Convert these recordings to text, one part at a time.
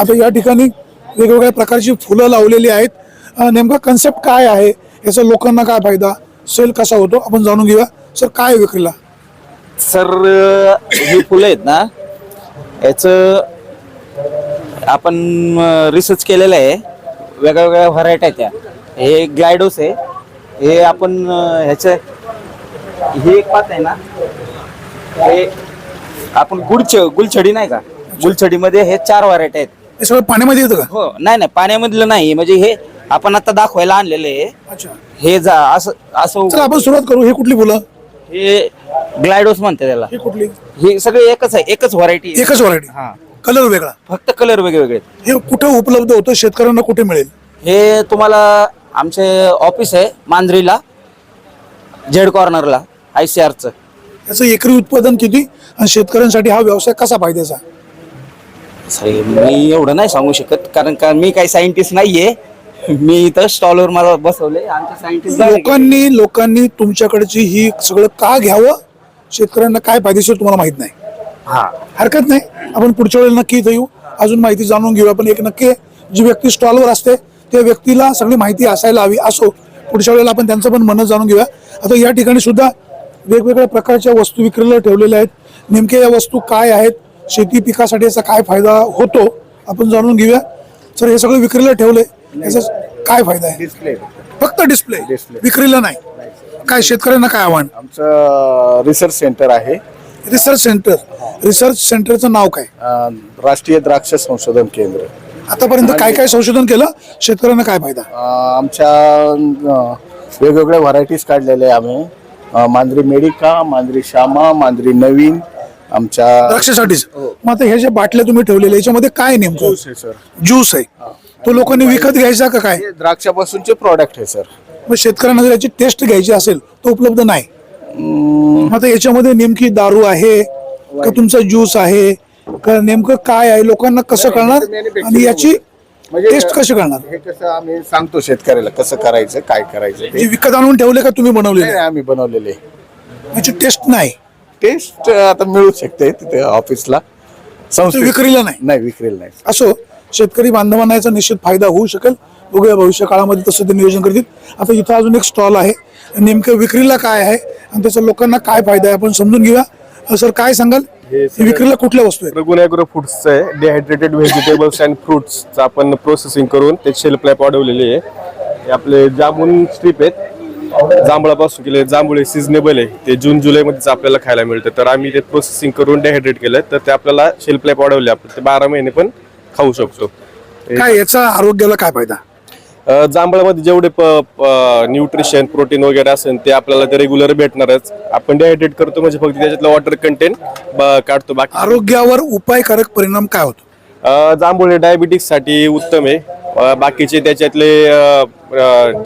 आता या ठिकाणी वेगवेगळ्या प्रकारची फुलं लावलेली आहेत. नेमका कन्सेप्ट काय आहे? याचा लोकांना काय फायदा? सेल कसा होतो? आपण जाणून घेऊया. सर काय विक्रीला? सर ही फुलं आहेत ना याचं आपण रिसर्च केलेलं आहे. वेगळ्या वेगळ्या व्हरायटी आहेत त्या. हे ग्लायडोस आहे. हे आपण ह्याचं हे एक पात आहे ना हे आपण गुडछ गुलछडी नाही का? गुलछडीमध्ये हे चार व्हरायटी आहेत. हे सगळं पाण्यामध्ये येतं का? हो नाही नाही पाण्यामधलं नाही. म्हणजे हे आपण आता दाखवायला आणलेलं आहे. अच्छा. हे जा असं असं चला आपण सुरुवात करू. हे कुठली फुलं? हे ग्लायडोस म्हणते त्याला. ही कुठली? हे सगळे एकच आहे एकच व्हरायटी एकच व्हरायटी हा. कलर वेगळा. फक्त कलर वेगवेगळे आहेत. हे कुठे उपलब्ध होतं? शेतकऱ्यांना कुठे मिळेल? हे तुम्हाला आमचे ऑफिस आहे मांजरीला झेड कॉर्नरला आय सी आरचं याचं एकरी उत्पादन किती? आणि शेतकऱ्यांसाठी हा व्यवसाय कसा फायद्याचा? मी एवढं नाही सांगू शकत कारण का मी काही सायंटिस्ट नाहीये. मी इथं स्टॉलवर मला बसवले आमचे सायंटिस्ट लोकांनी लोकांनी तुमच्याकडची ही सगळं का घ्यावं? शेतकऱ्यांना काय फायदेशीर तुम्हाला माहीत नाही. हा. हरकत नाही. आपण पुढच्या वेळेला नक्की इथं येऊ. अजून माहिती जाणून घेऊया. पण एक नक्की आहे, जी व्यक्ती स्टॉलवर असते त्या व्यक्तीला सगळी माहिती असायला हवी. असो पुढच्या वेळेला आपण त्यांचं पण म्हणणं जाणून घेऊया. आता या ठिकाणी सुद्धा वेगवेगळ्या प्रकारच्या वस्तू विक्रीला ठेवलेल्या आहेत. नेमक्या या वस्तू काय आहेत? शेती पिकासाठी याचा काय फायदा होतो आपण जाणून घेऊया. सर हे सगळं विक्रीला ठेवलंय. याचा काय फायदा आहे? डिस्प्ले फक्त डिस्प्ले विक्रीला नाही. काय शेतकऱ्यांना काय आव्हान? आमचं रिसर्च सेंटर आहे. रिसर्च सेंटर रिसर्च सेंटरचं नाव काय? अं, राष्ट्रीय द्राक्ष संशोधन केंद्र. आतापर्यंत काय काय संशोधन केलं? शेतकऱ्यांना काय फायदा? अं, आमच्या अं, वेगवेगळ्या व्हरायटीज काढलेल्या आहे आम्ही. अं, मांजरी मेडिका मांजरी श्यामा मांजरी नवीन आमच्या द्राक्षासाठीच. मग आता हे जे बाटल्या तुम्ही ठेवलेल्या याच्यामध्ये काय नेमकं? सर. ज्यूस आहे. तो लोकांनी विकत घ्यायचा का काय? हे द्राक्षापासूनचे प्रॉडक्ट आहे सर. मग शेतकऱ्यांना जर याची टेस्ट घ्यायची असेल तर उपलब्ध नाही. मग आता याच्यामध्ये नेमकी दारू आहे का तुमचा ज्यूस आहे? का नेमकं काय आहे? लोकांना कसं कळणार? आणि याची टेस्ट कशी करणार? हे कसं आम्ही सांगतो शेतकऱ्याला कसं करायचं काय करायचं जे ते. विकत आणून ठेवले का तुम्ही बनवलेले? नाही, आम्ही बनवलेले. याची टेस्ट नाही. टेस्ट आता मिळू शकते तिथे ऑफिसला ते संस्थे विक्रीला नाही? नाही विक्रीला नाही. असो शेतकरी बांधवांना याचा निश्चित फायदा होऊ शकेल. बघूया भविष्य काळामध्ये तसं ते नियोजन करतील. आता इथं अजून एक स्टॉल आहे. नेमकं विक्रीला काय आहे आणि त्याचा लोकांना काय फायदा आहे आपण समजून घेऊया. सर काय सांगाल? हे विक्रीला कुठल्या वस्तू आहेत? रघुन ॲग्रो फूड्सचं आहे. डिहायड्रेटेड व्हेजिटेबल्स अँड फ्रुट्सचं आपण प्रोसेसिंग करून ते शेल्फ लॅप वाढवलेली आहे. हे आपले जामून स्ट्रीप आहेत. जांभळापासून केले जांभूळ सिजनेबल आहे. ते जून जुलैमध्येच आपल्याला खायला मिळतं. तर आम्ही ते प्रोसेसिंग करून डिहायड्रेट केलं तर ते आपल्याला शेल्फ लॅप वाढवले आपण. ते बारा महिने पण खाऊ शकतो. काय याचा आरोग्याला काय फायदा? जांभळामध्ये जेवढे न्यूट्रिशन प्रोटीन वगैरे असेल ते आपल्याला ते रेग्युलर भेटणारच. आपण डिहायड्रेट करतो म्हणजे फक्त त्याच्यातलं वॉटर कंटेंट काढतो. बाकी आरोग्यावर उपायकारक परिणाम काय होतो? जांभूळ हे डायबिटीससाठी उत्तम आहे. बाकीचे त्याच्यातले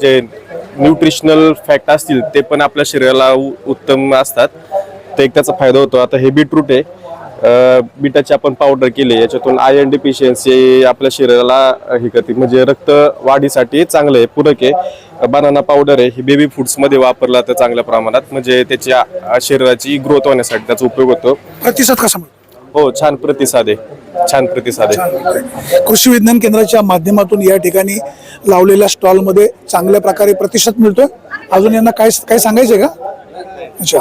जे न्यूट्रिशनल फॅक्ट असतील ते पण आपल्या शरीराला उ- उत्तम असतात. तर एक त्याचा फायदा होतो. आता हे बीटरूट आहे. बीटाची आपण पावडर केली याच्यातून आयर्न डिफिशियन्सी आपल्या शरीराला हे करते. म्हणजे रक्त वाढीसाठी चांगलं आहे पूरक आहे. बनाना पावडर आहे. हे बेबी फूड्समध्ये वापरला तर चांगल्या प्रमाणात. म्हणजे त्याच्या शरीराची ग्रोथ होण्यासाठी त्याचा उपयोग होतो. प्रतिसाद कसा हो छान प्रतिसाद आहे. छान प्रतिसाद आहे. कृषी विज्ञान केंद्राच्या माध्यमातून या ठिकाणी लावलेल्या स्टॉलमध्ये चांगल्या प्रकारे प्रतिसाद मिळतोय. अजून यांना काय काय सांगायचंय का? अच्छा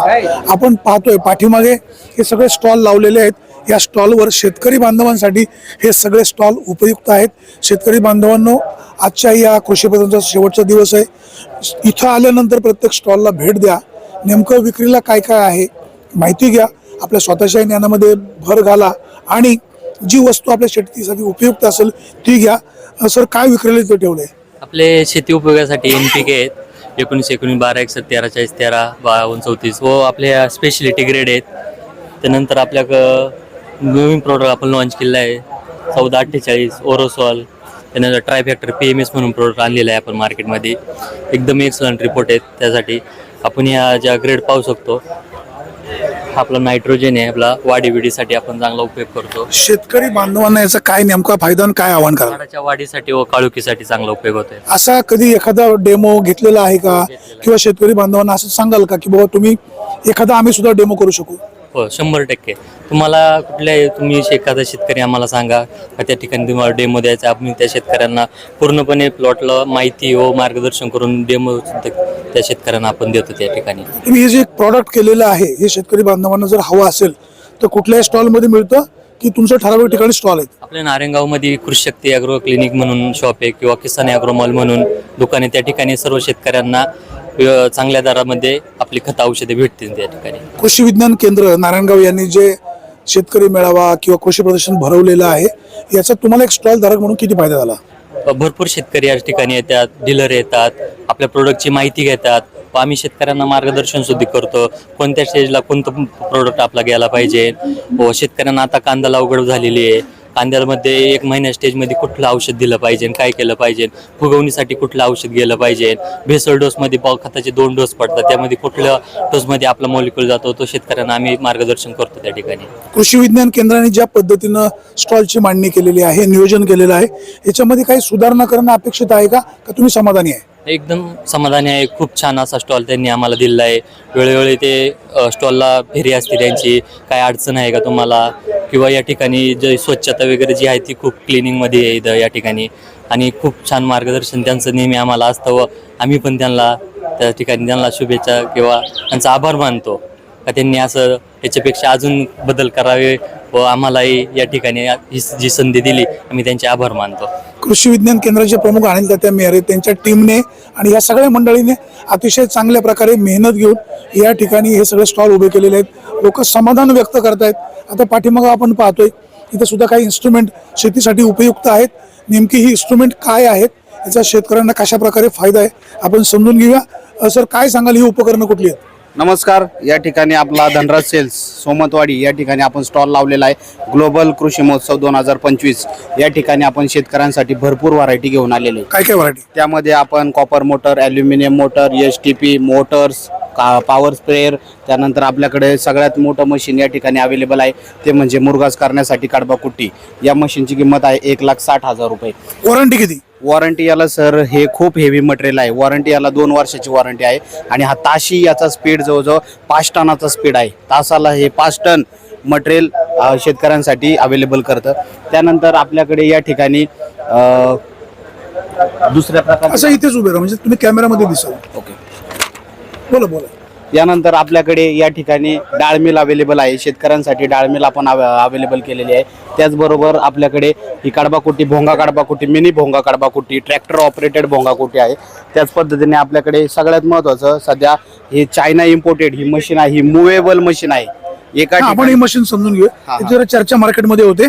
आपण पाहतोय पाठीमागे हे सगळे स्टॉल लावलेले आहेत. या स्टॉलवर शेतकरी बांधवांसाठी हे सगळे स्टॉल उपयुक्त आहेत. शेतकरी बांधवांनो आजच्या या कृषी प्रधानचा शेवटचा दिवस आहे. इथं आल्यानंतर प्रत्येक स्टॉलला भेट द्या. नेमकं विक्रीला काय काय आहे माहिती घ्या. आपल्या स्वतःच्या ज्ञानामध्ये भर घाला आणि जी वस्तू आपल्या शेतीसाठी उपयुक्त असेल ती घ्या. सर काय विक्रीला ठेवलं ठेवलंय? आपले शेती उपयोगासाठी एन पी के आहेत. एकोणीस एकोणीस बारा एकसष्ट तेरा चाळीस तेरा बावन्न चौतीस व आपल्या स्पेशलिटी ग्रेड आहेत. त्यानंतर आपल्या नवीन प्रोडक्ट आपण लॉन्च केलेला आहे. चौदा अठ्ठेचाळीस ओरोसॉल त्यानंतर ट्रायफॅक्टर पी एम एस म्हणून प्रोडक्ट आणलेला आहे आपण मार्केटमध्ये एकदम एक्सलंट रिपोर्ट आहेत त्यासाठी. आपण ह्या ज्या ग्रेड पाहू शकतो हा आपला नायट्रोजन आहे आपला वाढी विडीसाठी आपण चांगला उपयोग करतो. शेतकरी बांधवांना याचा काय नेमका फायदा आणि काय आव्हान करा झाडाच्या वाढीसाठी व काळुकीसाठी चांगला उपयोग होतोय. असा कधी एखादा डेमो घेतलेला आहे का? किंवा शेतकरी बांधवांना असं सांगाल का की बाबा तुम्ही एखादा आम्ही सुद्धा डेमो करू शकू? हो शंभर टक्के. तुम्हाला कुठल्या तुम्ही एखादा शेतकरी आम्हाला सांगा का त्या ठिकाणी तुम्हाला डेमो द्यायचा आम्ही त्या शेतकऱ्यांना पूर्णपणे प्लॉटला माहिती व मार्गदर्शन करून डेमो त्या शेतकऱ्यांना आपण देतो त्या ठिकाणी. तुम्ही हे जे प्रॉडक्ट केलेलं आहे हे शेतकरी बांधवांना जर हवं असेल तर कुठल्याही स्टॉलमध्ये मिळतं की तुमचं ठराविक ठिकाणी स्टॉल आहेत आपल्या नारायणगावमध्ये कृषी शक्ती अॅग्रो क्लिनिक म्हणून शॉप आहे किंवा किसान अॅग्रो मॉल म्हणून दुकान आहे. त्या ठिकाणी सर्व शेतकऱ्यांना चांगल्या दरामध्ये आपली खत औषधे भेटतील त्या ठिकाणी. कृषी विज्ञान केंद्र नारायणगाव यांनी जे शेतकरी मेळावा किंवा कृषी प्रदर्शन भरवलेलं आहे याचा तुम्हाला एक स्टॉल धारक म्हणून किती फायदा झाला? भरपूर शेतकरी या ठिकाणी येतात डीलर येतात आपल्या प्रोडक्टची माहिती घेतात. व आम्ही शेतकऱ्यांना मार्गदर्शन सुद्धा करतो. कोणत्या स्टेजला कोणतं प्रोडक्ट आपला गेला पाहिजे? व शेतकऱ्यांना आता कांदा लागवड झालेली आहे. कांद्यामध्ये एक महिन्या स्टेजमध्ये कुठलं औषध दिलं पाहिजे काय केलं पाहिजे फुगवणीसाठी कुठलं औषध गेलं पाहिजे भेसळ डोसमध्ये पाव खताचे दोन डोस पडतात त्यामध्ये कुठल्या डोसमध्ये आपला मॉलिक्यूल जातो तो शेतकऱ्यांना आम्ही मार्गदर्शन करतो त्या ठिकाणी. कृषी विज्ञान केंद्राने ज्या पद्धतीनं स्टॉलची मांडणी केलेली आहे नियोजन केलेलं आहे याच्यामध्ये काही सुधारणा करणं अपेक्षित आहे का? का तुम्ही समाधानी आहे? एकदम समाधानी आहे खूप छान असा स्टॉल त्यांनी आम्हाला दिलेला आहे. वेळोवेळी ते स्टॉलला फेरी असते त्यांची काय अडचण आहे का तुम्हाला? किंवा या ठिकाणी जे स्वच्छता वगैरे जी आहे ती खूप क्लिनिंगमध्ये आहे इथं या ठिकाणी. आणि खूप छान मार्गदर्शन त्यांचं नेहमी आम्हाला असतं व आम्ही पण त्यांना त्या ठिकाणी त्यांना शुभेच्छा किंवा त्यांचा आभार मानतो. का त्यांनी असं याच्यापेक्षा अजून बदल करावे व आम्हालाही या ठिकाणी ही जी संधी दिली आम्ही त्यांचे आभार मानतो. कृषी विज्ञान केंद्राचे प्रमुख अनिल तात्या मेहरे त्यांच्या टीमने आणि या सगळ्या मंडळीने अतिशय चांगल्या प्रकारे मेहनत घेऊन या ठिकाणी हे सगळे स्टॉल उभे केलेले आहेत. लोक समाधान व्यक्त करतायत. आता पाठीमागं आपण पाहतोय इथे सुद्धा काही इन्स्ट्रुमेंट शेतीसाठी उपयुक्त आहेत. नेमकी ही इन्स्ट्रुमेंट काय आहेत याचा शेतकऱ्यांना कशा प्रकारे फायदा आहे आपण समजून घेऊया. सर काय सांगाल? ही उपकरणं कुठली आहेत? नमस्कार या ठिकाणी आपला धनराज सेल्स सोमतवाडी या ठिकाणी आपण स्टॉल लावलेला आहे. ग्लोबल कृषी महोत्सव दोन हजार पंचवीस. या ठिकाणी आपण शेतकऱ्यांसाठी भरपूर व्हरायटी घेऊन आलेले आहे. काय काय व्हरायटी त्यामध्ये आपण copper motor aluminium motor S T P motors का पॉवर स्प्रेअर त्यानंतर आपल्याकडे सगळ्यात मोठं मशीन या ठिकाणी अवेलेबल आहे. ते म्हणजे मुरगास करण्यासाठी कडबा कुट्टी. या मशीनची किंमत आहे एक लाख साठ हजार रुपये. वॉरंटी किती? वॉरंटी याला सर हे खूप हेवी मटेरियल आहे. वॉरंटी याला दोन वर्षाची वॉरंटी आहे. आणि हा ताशी याचा स्पीड जवळजवळ पाच टनाचा स्पीड आहे. तासाला हे पाच टन मटेरियल शेतकऱ्यांसाठी अवेलेबल करतं. त्यानंतर आपल्याकडे या ठिकाणी दुसऱ्या प्रकार असं इथेच उभे राहा. म्हणजे तुम्ही कॅमेरामध्ये दिसाल. ओके बोला बोला. यानंतर आपल्याकडे या ठिकाणी डाळ मिल अवेलेबल आहे. शेतकऱ्यांसाठी डाळ मिल आपण अवेलेबल केलेली आहे. त्याचबरोबर आपल्याकडे ही कडबाकुट्टी भोंगा कडबाकुट्टी मिनी भोंगा कडबाकुट्टी ट्रॅक्टर ऑपरेटेड भोंगाकुट्टी आहे. त्याच पद्धतीने आपल्याकडे सगळ्यात महत्त्वाचं सध्या हे चायना इम्पोर्टेड ही मशीन आहे. ही मुवेबल मशीन आहे. एका आपण ही मशीन समजून घेऊ. जरा चर्चा मार्केटमध्ये होते.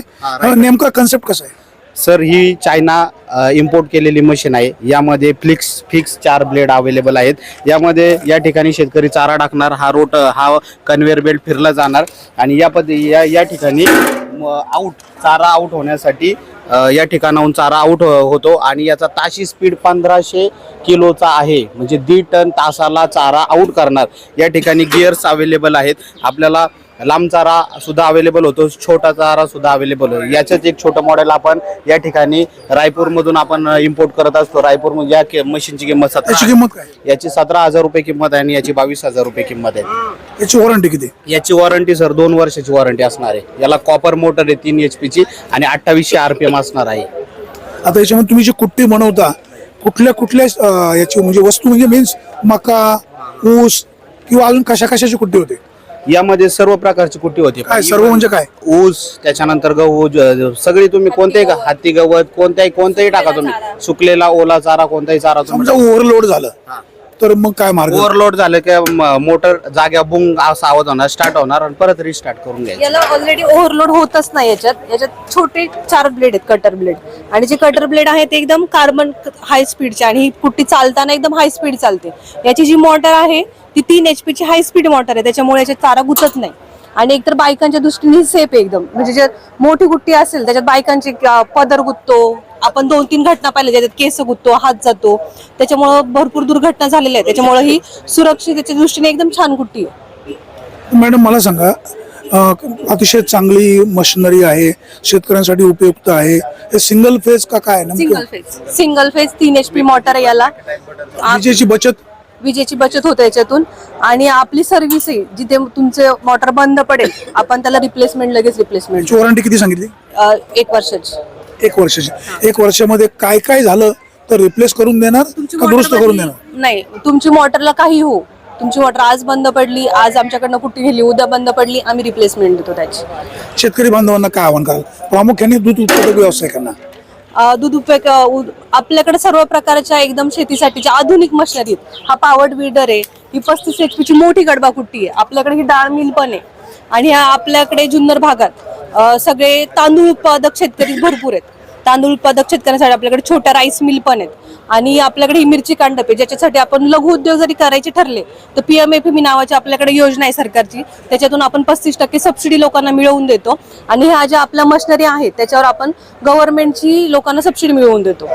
नेमका कन्सेप्ट कसा आहे? सर ही चायना इम्पोर्ट केलेली मशीन आहे. यामध्ये फ्लिक्स फिक्स चार ब्लेड अवेलेबल आहेत. यामध्ये या ठिकाणी शेतकरी चारा टाकणार हा रोट हा कन्व्हेअर बेल्ट फिरला जाणार. आणि या पद्ध या या ठिकाणी आउट चारा आउट होण्यासाठी या ठिकाणाहून चारा आउट हो, होतो. आणि याचा ताशी स्पीड पंधराशे किलोचा आहे. म्हणजे दीड टन तासाला चारा आउट करणार. या ठिकाणी गिअर्स अवेलेबल आहेत. आपल्याला लांब चारा सुद्धा अवेलेबल होतो छोटा चारा सुद्धा अवेलेबल होतो. याच्याच एक छोटं मॉडेल आपण या ठिकाणी रायपूरमधून आपण इम्पोर्ट करत असतो. रायपूर या मशीनची किंमत सतरा किंमत काय? याची सतरा हजार रुपये किंमत आहे आणि याची बावीस हजार रुपये किंमत आहे. याची वॉरंटी किती? याची वॉरंटी सर दोन वर्षाची वॉरंटी असणार आहे. याला कॉपर मोटर आहे तीन एच ची आणि अठ्ठावीसशे आरपीएम असणार आहे. आता याच्यामध्ये तुम्ही जी कुट्टी बनवता कुठल्या कुठल्या अ, याची म्हणजे वस्तू म्हणजे मीन्स मका ऊस किंवा अजून कशा कशाची कुट्टी होते? यामध्ये सर्व प्रकारची कुट्टी होती. काय सर्व म्हणजे काय? ऊस त्याच्यानंतर गहू ज- सगळी तुम्ही कोणतेही गा- हाती गवत कोणत्याही कोणताही टाका तुम्ही. सुकलेला ओला चारा कोणताही चारा तुम्ही समजा ओव्हरलोड झालं. तर मग काय मार्ग? ओव्हरलोड झालं की म- मोटर जाग्या बुंग असा आवाज होणार स्टार्ट होणार आणि परत रिस्टार्ट करून घ्यायचं. याला ऑलरेडी ओव्हरलोड होतच नाही याच्यात. याच्यात छोटे चार ब्लेड आहेत कटर ब्लेड आणि जे कटर ब्लेड आहे ते एकदम कार्बन हाय स्पीडचे आणि ही कुट्टी चालताना एकदम हाय स्पीड चालते. याची जी मोटर आहे ती तीन एच ची हाय स्पीड मोटर आहे. त्याच्यामुळे याच्यात चारा गुचत नाही. आणि एकतर बायकांच्या दृष्टीने सेफ आहे एकदम. म्हणजे जर मोठी गुट्टी असेल त्याच्यात बायकांची पदर गुततो. आपण दोन तीन घटना पाहिल्या ज्याच्यात केस गुततो हात जातो. त्याच्यामुळं भरपूर दुर्घटना झालेल्या आहेत. त्याच्यामुळे ही सुरक्षितेच्या दृष्टीने एकदम छान गुट्टी आहे. मॅडम मला सांगा अतिशय चांगली मशिनरी आहे शेतकऱ्यांसाठी उपयुक्त आहे. हे सिंगल फेज का काय सिंगल फेज सिंगल फेज तीन एच पी मोटर आहे याला. विजेची बचत विजेची बचत होते याच्यातून. आणि आपली सर्व्हिस आहे जिथे तुमचे मोटर बंद पडेल आपण त्याला रिप्लेसमेंट लगेच रिप्लेसमेंट वॉरंटी किती सांगितली? एक वर्षाची. एक वर्षाची. एक वर्षामध्ये काय काय झालं? तर रिप्लेस करून देणार तुमची का दुरुस्त करून बदली- देणार? नाही तुमची मोटरला काही हो तुमची मोटर आज बंद पडली आज आमच्याकडनं कुठे गेली उद्या बंद पडली आम्ही रिप्लेसमेंट देतो त्याची. शेतकरी बांधवांना काय आव्हान कराल? प्रामुख्याने दूध उत्पादक व्यावसायिकांना. दूध उपयोग आपल्याकडे सर्व प्रकारच्या एकदम शेतीसाठीच्या आधुनिक मशिनरी आहेत. हा पावर विडर आहे ही पस्तीस एच मोठी गडबाकुट्टी आहे. आपल्याकडे ही डाळ मिल पण आहे. आणि ह्या आपल्याकडे जुन्नर भागात सगळे तांदूळ उत्पादक शेतकरी भरपूर आहेत. तांदूळ उत्पादक शेतकऱ्यांसाठी आपल्याकडे छोट्या राईस मिल पण आहेत. आणि आपल्याकडे ही मिरची कांडप आहे ज्याच्यासाठी आपण लघु उद्योग जरी करायचे ठरले तर पी एम एफ नावाची आपल्याकडे योजना आहे सरकारची. त्याच्यातून आपण पस्तीस टक्के सबसिडी लोकांना मिळवून देतो. आणि ह्या ज्या आपल्या मशिनरी आहेत त्याच्यावर आपण गव्हर्नमेंटची लोकांना सबसिडी मिळवून देतो.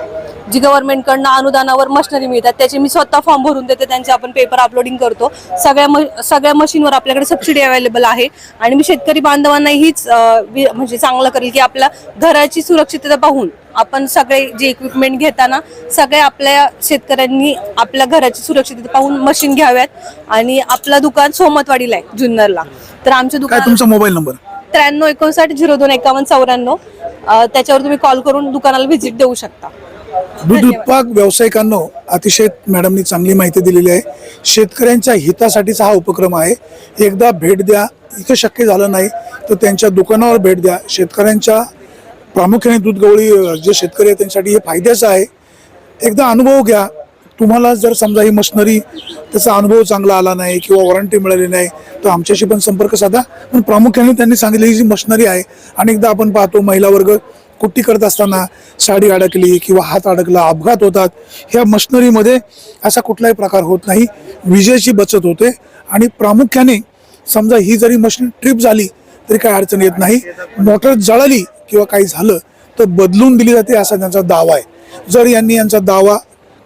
जी गव्हर्नमेंटकडनं अनुदानावर मशिनरी मिळतात त्याचे मी स्वतः फॉर्म भरून देते त्यांचे आपण पेपर अपलोडिंग करतो. सगळ्या म सगळ्या मशीनवर आपल्याकडे सबसिडी अवेलेबल आहे. आणि मी शेतकरी बांधवांना हीच वि- म्हणजे चांगलं करेल की आपल्या घराची सुरक्षितता पाहून आपण सगळे जे इक्विपमेंट घेताना सगळे आपल्या शेतकऱ्यांनी आपल्या घराची सुरक्षितता पाहून मशीन घ्याव्यात. आणि आपलं दुकान सोमतवाडीला आहे जुन्नरला. तर आमचं काय दुकान तुमचा मोबाईल नंबर त्र्याण्णव एकोणसाठ झिरो दोन एकावन्न चौऱ्याण्णव. अं, त्याच्यावर तुम्ही कॉल करून दुकानाला व्हिजिट देऊ शकता. दूध उत्पादक व्यावसायिकांना अतिशय मॅडमनी चांगली माहिती दिलेली आहे. शेतकऱ्यांच्या हितासाठीचा हा उपक्रम आहे. एकदा भेट द्या. इथं शक्य झालं नाही तर त्यांच्या दुकानावर भेट द्या. शेतकऱ्यांच्या प्रामुख्याने दूध गवळी जे शेतकरी आहेत त्यांच्यासाठी हे फायद्याचं आहे. एकदा अनुभव घ्या. तुम्हाला जर समजा ही मशिनरी त्याचा अनुभव चांगला आला नाही किंवा वॉरंटी मिळाली नाही तर आमच्याशी पण संपर्क साधा. पण प्रामुख्याने त्यांनी सांगितलेली जी मशिनरी आहे अनेकदा आपण पाहतो महिला वर्ग कुट्टी करत असताना साडी अडकली किंवा हात अडकला अपघात होतात. ह्या मशिनरीमध्ये असा कुठलाही प्रकार होत नाही. विजेची बचत होते. आणि प्रामुख्याने समजा ही जरी मशीन ट्रिप झाली तरी काही अडचण येत नाही. मोटर जळाली किंवा काही झालं तर बदलून दिली जाते असा त्यांचा दावा आहे. जर यांनी यांचा दावा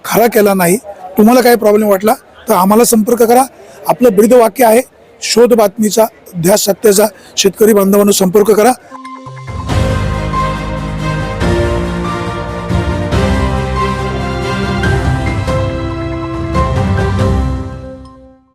खरा केला नाही तुम्हाला काही प्रॉब्लेम वाटला तर आम्हाला संपर्क करा. आपलं ब्रीद वाक्य आहे शोध बातमीचा ध्यास सत्याचा शेतकरी बांधवांना संपर्क करा.